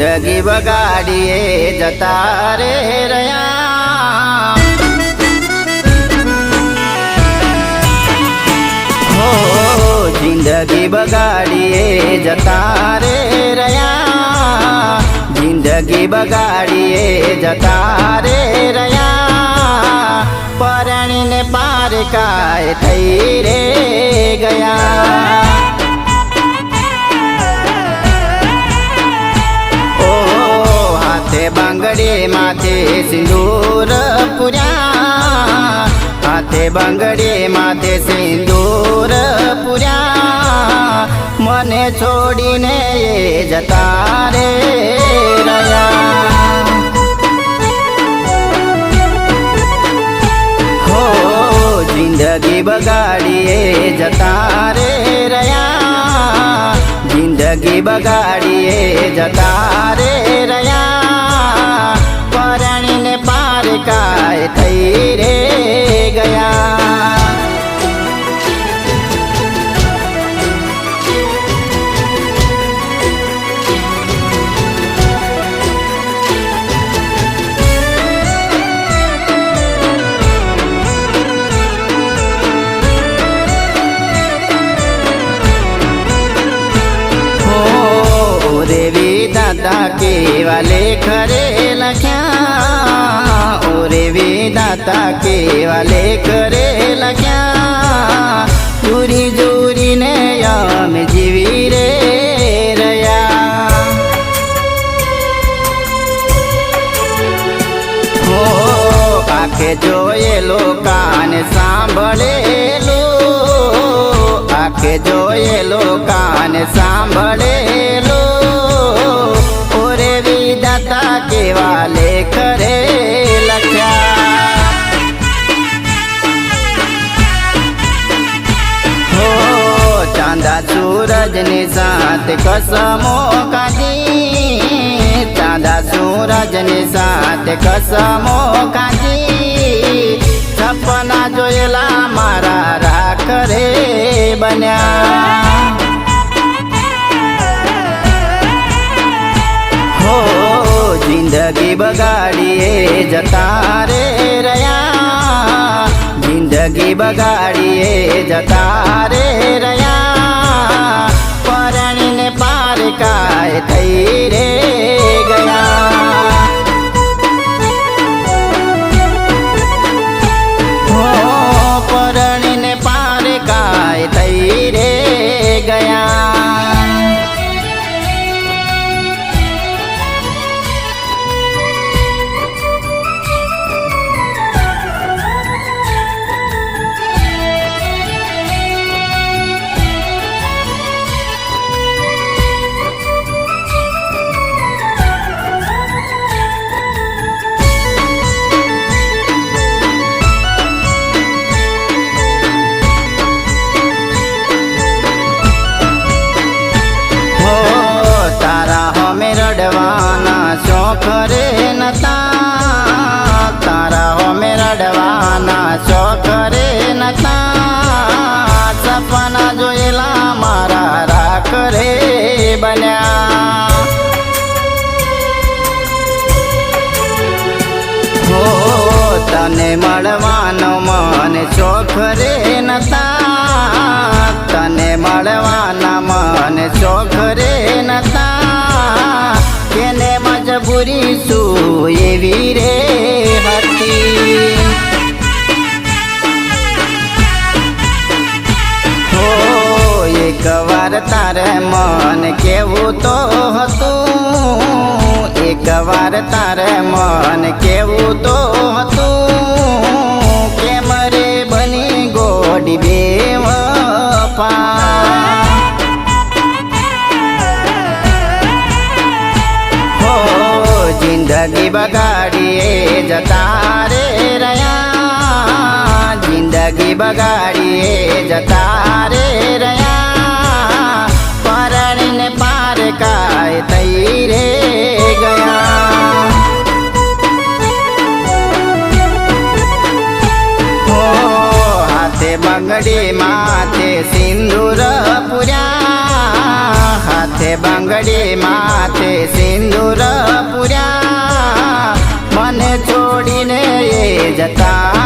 જિંદગી બગાડીએ જતા રે રહ્યા. હો, જિંદગી બગાડીએ જતા રે રહ્યા. જિંદગી બગાડીએ જતા રે રહ્યા. પરણીને પાર થઈ રે ગયા. હાથે બાંગડે માથે સિંદૂર પુર્યા હાથે બાંગડે માથે સિંદૂર પુર્યા મને છોડીને એ જતા રે રહ્યા હો જિંદગી બગાડીએ જતા રે રહ્યા જિંદગી બગાડીએ જતા હો દાદા કેવા લેખ રે લખ્યા ઓ રેવી દાદા કેવા લેખ રે લખ્યા જુરી જુરીને અમે જીવી રે રહ્યા હો આખે જોયેલો કાન સાંભળેલો આખે જોયેલો કાન સાંભળેલો સાથે કસમો કાઢી ચાંદા સૂરજની સાથે કસમો કાઢી સપના જોયેલા મારા રાખ રે બન્યા જિંદગી બગાડીએ જતા રે રહ્યા જિંદગી બગાડીએ જતા રે કાય થઈ રે. રડવાના શોખ રે નતા. તારા હોમે રડવાના શોખ રે નતા. સપના જોયેલા મારા રાખ રે બન્યા. તને મળવાનો મન શોખ હતું એક વાર તારે મન કેવું તો હતું? કેમ રે બની ગોડી બે હો, જિંદગી બગાડીએ જતા રે રહ્યા. જિંદગી બગાડીએ જતા રે રહ્યા. બંગડી માથે સિંદૂર પુર્યા. હાથે બંગડી માથે સિંદૂર પૂર્યા. મને છોડીને જતા